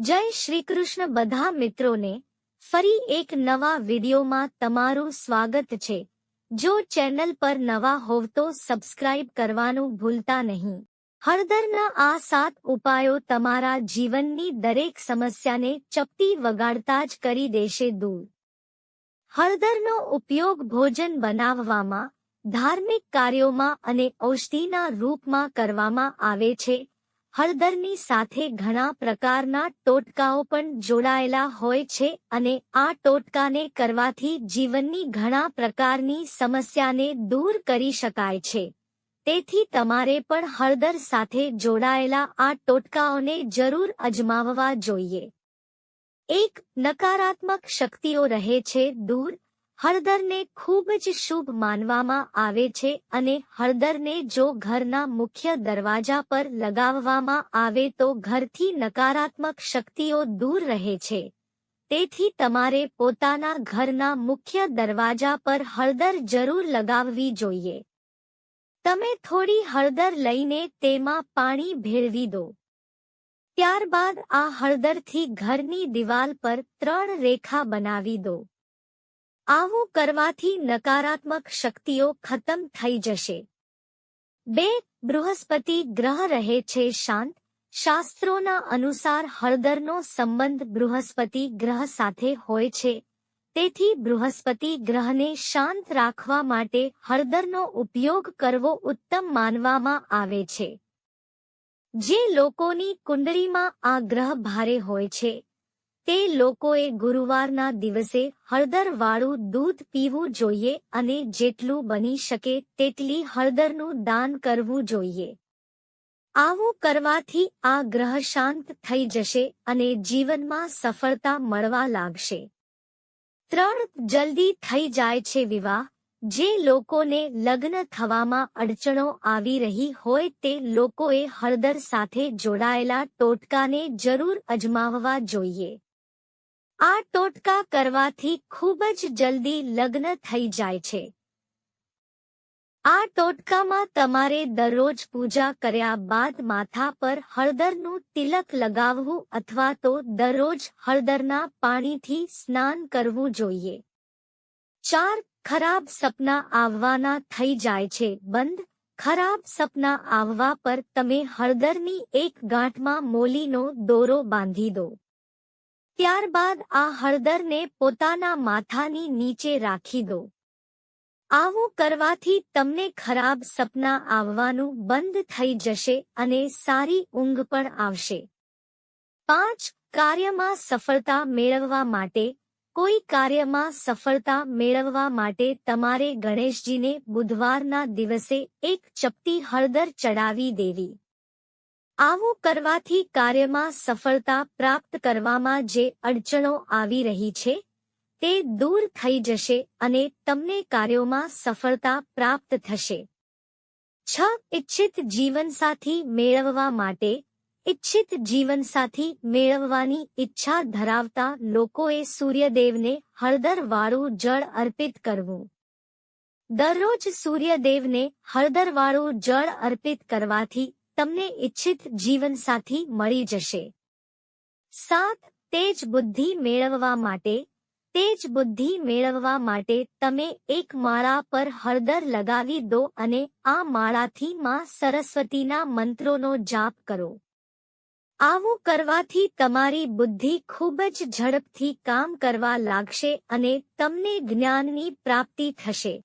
જય શ્રી કૃષ્ણ બધા મિત્રોને ફરી એક નવા વિડિયોમાં તમારું સ્વાગત છે. જો ચેનલ પર નવા હોવ તો સબસ્ક્રાઇબ કરવાનું ભૂલતા નહીં. હળદરના આ સાત ઉપાયો તમારા જીવનની દરેક સમસ્યાને ચપટી વગાડતા જ કરી દેશે દૂર. હળદરનો ઉપયોગ ભોજન બનાવવામાં, ધાર્મિક કાર્યોમાં અને ઔષધિના રૂપમાં કરવામાં આવે છે. હળદરની સાથે ઘણા પ્રકારના ટોટકાઓ પણ જોડાયેલા હોય છે અને આ ટોટકાને કરવાથી જીવનની ઘણા પ્રકારની સમસ્યાને દૂર કરી શકાય છે. તેથી તમારે પણ હળદર સાથે જોડાયેલા આ ટોટકાઓને જરૂર અજમાવવા જોઈએ. એક નકારાત્મક શક્તિઓ રહે છે દૂર હળદરને ખૂબ જ શુભ માનવામાં આવે છે અને હળદરને જો ઘરના મુખ્ય દરવાજા પર લગાવવામાં આવે તો ઘરથી નકારાત્મક શક્તિઓ દૂર રહે છે. તેથી તમારે પોતાના ઘરના મુખ્ય દરવાજા પર હળદર જરૂર લગાવવી જોઈએ. તમે થોડી હળદર લઈને તેમાં પાણી ભેળવી દો. ત્યારબાદ આ હળદરથી ઘરની દિવાલ પર ત્રણ રેખા બનાવી દો. આવું કરવાથી નકારાત્મક શક્તિઓ ખતમ થઈ જશે. બે, બૃહસ્પતિ ગ્રહ રહે છે શાંત. શાસ્ત્રોના અનુસાર હળદરનો સંબંધ બૃહસ્પતિ ગ્રહ સાથે હોય છે. તેથી બૃહસ્પતિ ગ્રહને શાંત રાખવા માટે હળદરનો ઉપયોગ કરવો ઉત્તમ માનવામાં આવે છે. જે લોકોની કુંડળીમાં આ ગ્રહ ભારે હોય છે. તે લોકોએ ગુરુવારના દિવસે હળદરવાળું દૂધ પીવું જોઈએ અને જેટલું બની શકે તેટલી હળદરનું દાન કરવું જોઈએ. આવું કરવાથી આ ગ્રહ શાંત થઈ જશે અને જીવનમાં સફળતા મળવા લાગશે. ત્રણ જલ્દી થઈ જાય છે વિવાહ. જે લોકોને લગ્ન થવામાં અડચણો આવી રહી હોય તે લોકોએ હળદર સાથે જોડાયેલા ટોટકાને જરૂર અજમાવવા જોઈએ. આ ટોટકા કરવાથી ખૂબ જ જલ્દી લગ્ન થઈ જાય છે. આ ટોટકામાં તમારે દરરોજ પૂજા કર્યા બાદ માથા પર હળદરનું તિલક લગાવવું અથવા તો દરરોજ હળદરના પાણીથી સ્નાન કરવું જોઈએ. ચાર ખરાબ સપના આવવાના થઈ જાય છે. બંધ ખરાબ સપના આવવા પર તમે હળદરની એક ગાંઠમાં મોલીનો દોરો બાંધી દો. ત્યારબાદ આ હળદરને પોતાના માથાની નીચે રાખી દો. આવું કરવાથી તમને ખરાબ સપના આવવાનું બંધ થઈ જશે અને સારી ઊંઘ પણ આવશે. પાંચ, કાર્યમાં સફળતા મેળવવા માટે. કોઈ કાર્યમાં સફળતા મેળવવા માટે તમારે ગણેશજીને બુધવારના દિવસે એક ચપટી હળદર ચડાવી દેવી. આવું કરવાથી કાર્યમાં સફળતા પ્રાપ્ત કરવામાં જે અડચણો આવી રહી છે, તે દૂર થઈ જશે અને તમને કાર્યોમાં સફળતા પ્રાપ્ત થશે. છ ઇચ્છિત જીવનસાથી મેળવવા માટે ઇચ્છિત જીવનસાથી મેળવવાની ઈચ્છા ધરાવતા લોકોએ સૂર્યદેવને હળદરવાળું જળ અર્પિત કરવું. દરરોજ સૂર્યદેવને હળદરવાળું જળ અર્પિત કરવાથી તમને ઇચ્છિત જીવનસાથી મળી જશે. સાત, તેજ બુદ્ધિ મેળવવા માટે, તેજ બુદ્ધિ મેળવવા માટે તમે એક માળા પર હળદર લગાવી દો અને આ માળાથી માં સરસ્વતીના મંત્રોનો જાપ કરો. આવું કરવાથી તમારી બુદ્ધિ ખૂબ જ ઝડપથી કામ કરવા લાગશે અને તમને જ્ઞાનની પ્રાપ્તિ થશે.